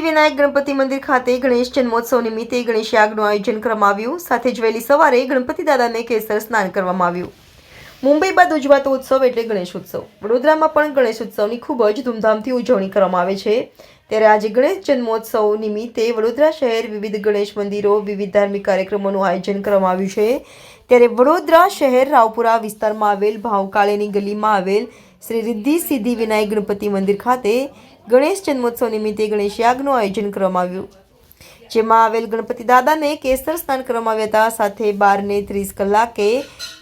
વિનાયક ગણપતિ મંદિર ખાતે ગણેશ જન્મોત્સવ નિમિત્તે ગણેશ યાગનું આયોજન કરવામાં આવ્યું. સાથે જ સવારે ગણપતિ દાદાને કેસર સ્નાન કરવામાં આવ્યું. મુંબઈ બાદ ઉજવાતો ઉત્સવ એટલે ગણેશ ઉત્સવ. વડોદરામાં પણ ગણેશ ઉત્સવની ખૂબ જ ધૂમધામથી ઉજવણી કરવામાં આવે છે. ત્યારે આજે ગણેશ જન્મોત્સવ નિમિત્તે વડોદરા શહેર વિવિધ ગણેશ મંદિરો, વિવિધ ધાર્મિક કાર્યક્રમોનું આયોજન કરવામાં આવ્યું છે. ત્યારે વડોદરા શહેર રાવપુરા વિસ્તારમાં આવેલ ભાવકાળેની ગલીમાં આવેલ શ્રી રિદ્ધિ સિદ્ધિ વિનાયક ગણપતિ મંદિર ખાતે ગણેશ જન્મોત્સવ નિમિત્તે ગણેશ યાગનું આયોજન કરવામાં આવ્યું. જેમાં આવેલ ગણપતિ દાદાને કેસર સ્નાન કરવામાં આવ્યા હતા. સાથે બાર ને ત્રીસ કલાકે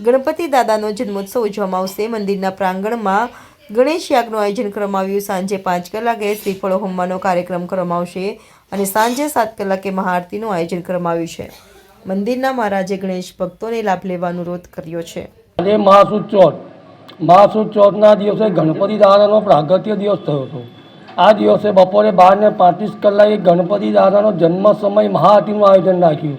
ગણપતિ દાદાનો જન્મોત્સવ ઉજવવામાં આવશે. મંદિરના પ્રાંગણમાં ગણેશ યાગનું આયોજન કરવામાં આવ્યું. સાંજે પાંચ કલાકે શ્રીફળ હોમવાનો કાર્યક્રમ કરવામાં આવશે અને સાંજે સાત કલાકે મહાઆરતીનું આયોજન કરવામાં આવ્યું છે. મંદિરના મહારાજે ગણેશ ભક્તોને લાભ લેવા અનુરોધ કર્યો છે. આજે મહાસુદ મહાસુદ ચોથના દિવસે ગણપતિ દાદાનો પ્રાગત્ય દિવસ થયો હતો. આ દિવસે બપોરે બારને પાંત્રીસ કલાકે ગણપતિ દાદાનો જન્મ સમય મહાઆરતીનું આયોજન રાખ્યું.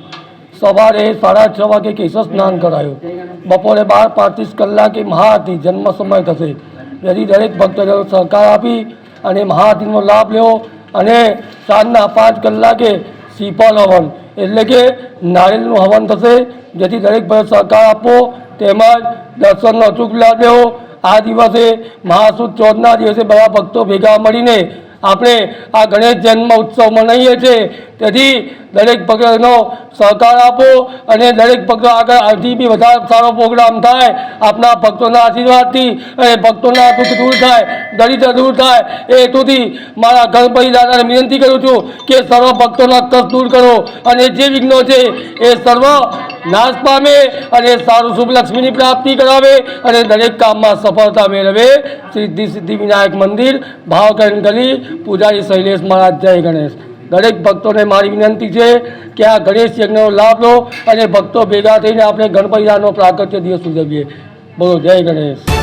સવારે સાડા છ વાગે કેશર સ્નાન કરાયું. બપોરે બાર પાંત્રીસ કલાકે મહાઆરતી જન્મ સમય થશે. જેથી દરેક ભક્તજનો સહકાર આપી અને મહાઆરતીનો લાભ લેવો અને સાંજના પાંચ કલાકે શ્રીફળ હવન એટલે કે નારિયેળનું હવન થશે, જેથી દરેક ભાઈ સહકાર આપવો, તેમજ દર્શનનો અચૂક લાભ લેવો. આ દિવસે મહાસુદ ચોથના દિવસે બધા ભક્તો ભેગા મળીને આપણે આ ગણેશ જન્મ ઉત્સવ મનાવીએ છીએ. તેથી દરેક ભક્તનો સહકાર આપો અને દરેક ભક્તો આગળ હજી બી વધારે સારો પ્રોગ્રામ થાય, આપના ભક્તોના આશીર્વાદથી અને ભક્તોના દુઃખ દૂર થાય, દરિદ્ર દૂર થાય, એ હેતુથી મારા ગણપતિ દાદાને વિનંતી કરું છું કે સર્વ ભક્તોના કષ્ટ દૂર કરો અને જે વિઘ્નો છે એ સર્વ નાશ પામે અને સારું શુભ લક્ષ્મીની પ્રાપ્તિ કરાવે અને દરેક કામમાં સફળતા મેળવે. સિદ્ધિ સિદ્ધિ વિનાયક મંદિર, ભાવકરણ ગલી, પૂજારી શૈલેષ મહારાજ, જય ગણેશ. દરેક ભક્તોને મારી વિનંતી છે કે આ ગણેશ યજ્ઞનો લાભ લો અને ભક્તો ભેગા થઈને આપણે ગણપતિદાનનો પ્રાગત્ય દિવસ ઉજવીએ. બોલો, જય ગણેશ.